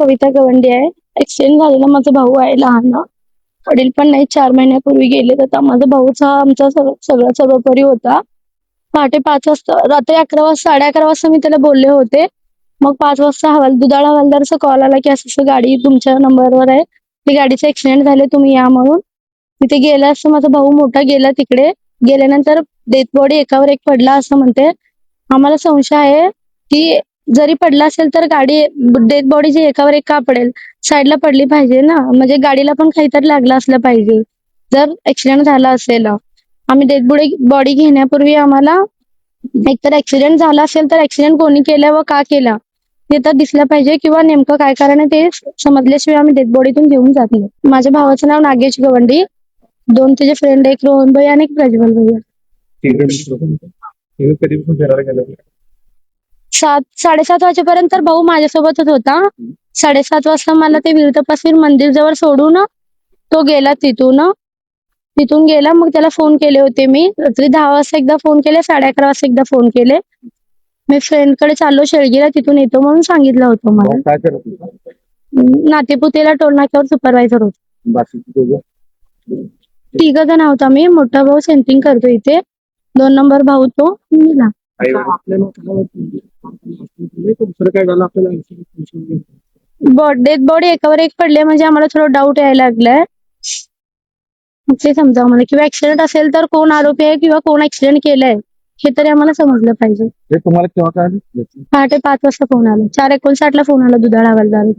कविता गवंडी आहे. ऍक्सिडेंट झालेला माझा भाऊ आहे लहान वडील पण नाही चार महिन्यापूर्वी गेले तर माझा भाऊच हा आमचा सगळा सर्वोपरी होता. पहाटे पाच वाजता रात्री अकरा वाजता साडे अकरा वाजता मी त्याला बोलले होते. मग पाच वाजता हवाल दुधाळ हवालदारचा कॉल आला की असं असं गाडी तुमच्या नंबरवर आहे. ती गाडीचं ऍक्सिडेंट झाले तुम्ही या म्हणून. तिथे गेला असं माझा भाऊ मोठा गेला तिकडे. गेल्यानंतर डेथ बॉडी एकावर एक पडला असं म्हणते. आम्हाला संशय आहे की जरी पडला असेल तर गाडी डेथ बॉडी जी एकावर एक का पडेल साईडला पडली पाहिजे ना. म्हणजे गाडीला पण काहीतरी लागलं असलं पाहिजे. जर ऍक्सिडेंट झाला असेल आम्ही डेथ बॉडी बॉडी घेण्यापूर्वी आम्हाला एकतर ऍक्सिडेंट झाला असेल तर ऍक्सिडेंट कोणी केला व का केला ते तर दिसलं पाहिजे किंवा नेमकं काय कारण आहे ते समजल्याशिवाय आम्ही डेथ बॉडीतून घेऊन जात नाही. माझ्या भावाचं नाव नागेश गवंडी. दोन त्याचे फ्रेंड एक रोहन भाई आणि एक प्रज्वल भैया तुम्ही कधीपासून फिरायला गेला सात साडेसात वाजेपर्यंत तर भाऊ माझ्यासोबतच होता. साडेसात वाजता मला ते वीरतपासीर मंदिर जवळ सोडून तो गेला तिथून. तिथून गेला मग त्याला फोन केले होते मी. रात्री दहा वाजता एकदा फोन केले साडे अकरा वाजता एकदा फोन केले. मी फ्रेंडकडे चाललो शेळगीला तिथून येतो म्हणून सांगितलं होतं मला. काय करत होता? नातेपुतेला टोल नाक्यावर सुपरवायझर होतो. बाकीचे दोघं तिघ जण आहोत आम्ही मोठा भाऊ सेंटिंग करतो इथे. दोन नंबर भाऊ तो आई आपल्याला दुसरं काय झालं आपल्याला डेथ बॉडी एकावर एक पडले म्हणजे आम्हाला थोडं डाऊट यायला लागलाय. मग ते समजावं मला. किंवा ऍक्सिडेंट असेल तर कोण आरोपी आहे किंवा कोण ऍक्सिडेंट केलाय हे तरी आम्हाला समजलं पाहिजे. हे तुम्हाला केव्हा काय पहाटे पाच वाजता फोन आला. चार एकोणसाठ ला फोन आला दुधाळ हवालदार